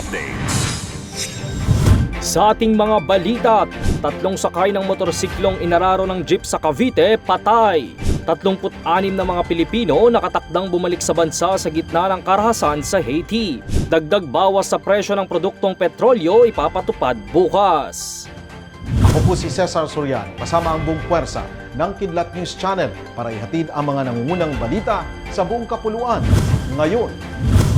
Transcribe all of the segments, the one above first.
Updates. Sa ating mga balita, tatlong sakay ng motorsiklong inararo ng jeep sa Cavite, patay. 36 na mga Pilipino nakatakdang bumalik sa bansa sa gitna ng karahasan sa Haiti. Dagdag bawas sa presyo ng produktong petrolyo ipapatupad bukas. Ako po si Cesar Sorian, kasama ang buong puwersa ng Kidlat News Channel para ihatid ang mga nangungunang balita sa buong kapuluan. Ngayon,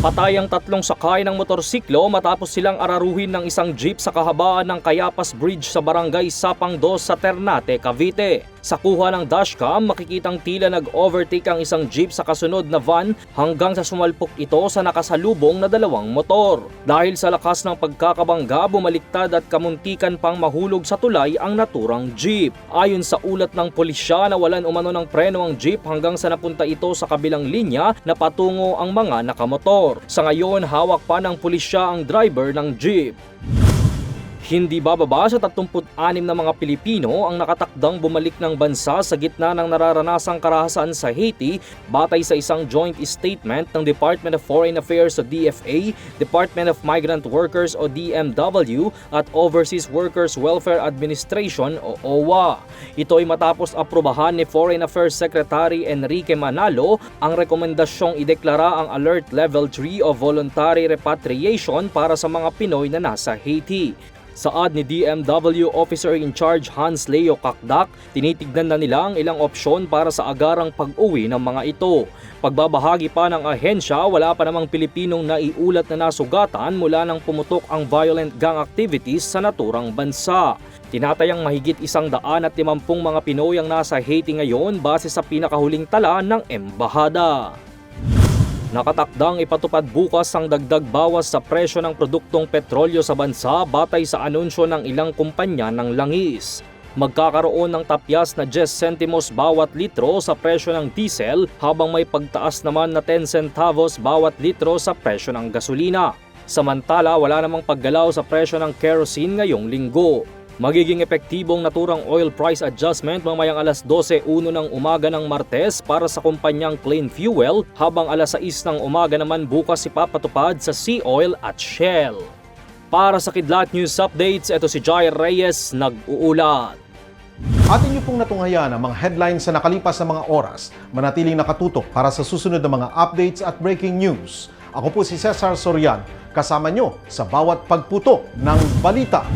Patay ang tatlong sakay ng motorsiklo matapos silang araruhin ng isang jeep sa kahabaan ng Kayapas Bridge sa barangay Sapang 2 sa Ternate, Cavite. Sa kuha ng dashcam, makikitang tila nag-overtake ang isang jeep sa kasunod na van hanggang sa sumalpok ito sa nakasalubong na dalawang motor. Dahil sa lakas ng pagkakabangga, bumaliktad at kamuntikan pang mahulog sa tulay ang naturang jeep. Ayon sa ulat ng pulisya, nawalan umano ng preno ang jeep hanggang sa napunta ito sa kabilang linya na patungo ang mga nakamotor. Sa ngayon, hawak pa ng pulisya ang driver ng jeep. Hindi bababa sa 36 na mga Pilipino ang nakatakdang bumalik ng bansa sa gitna ng nararanasang karahasan sa Haiti batay sa isang joint statement ng Department of Foreign Affairs o DFA, Department of Migrant Workers o DMW at Overseas Workers Welfare Administration o OWA. Ito ay matapos aprobahan ni Foreign Affairs Secretary Enrique Manalo ang rekomendasyong ideklara ang Alert Level 3 o Voluntary Repatriation para sa mga Pinoy na nasa Haiti. Saad ni DMW Officer in Charge Hans Leo Kakdak, tinitignan na nila ang ilang opsyon para sa agarang pag-uwi ng mga ito. Pagbabahagi pa ng ahensya, wala pa namang Pilipinong naiulat na nasugatan mula nang pumutok ang violent gang activities sa naturang bansa. Tinatayang mahigit isang daan at limampung mga Pinoy ang nasa Haiti ngayon base sa pinakahuling tala ng embahada. Nakatakdang ipatupad bukas ang dagdag bawas sa presyo ng produktong petrolyo sa bansa batay sa anunsyo ng ilang kumpanya ng langis. Magkakaroon ng tapyas na 10 centimos bawat litro sa presyo ng diesel habang may pagtaas naman na 10 centavos bawat litro sa presyo ng gasolina. Samantala wala namang paggalaw sa presyo ng kerosene ngayong linggo. Magiging epektibong naturang oil price adjustment mamayang alas 12.01 ng umaga ng Martes para sa kumpanyang Clean Fuel habang alas 6 ng umaga naman bukas ipapatupad sa Sea Oil at Shell. Para sa Kidlat News Updates, ito si Jai Reyes nag-uulat. atin niyo pong natunghayan ang mga headlines sa nakalipas na mga oras. Manatiling nakatutok para sa susunod na mga updates at breaking news. Ako po si Cesar Sorian, kasama nyo sa bawat pagputo ng balita.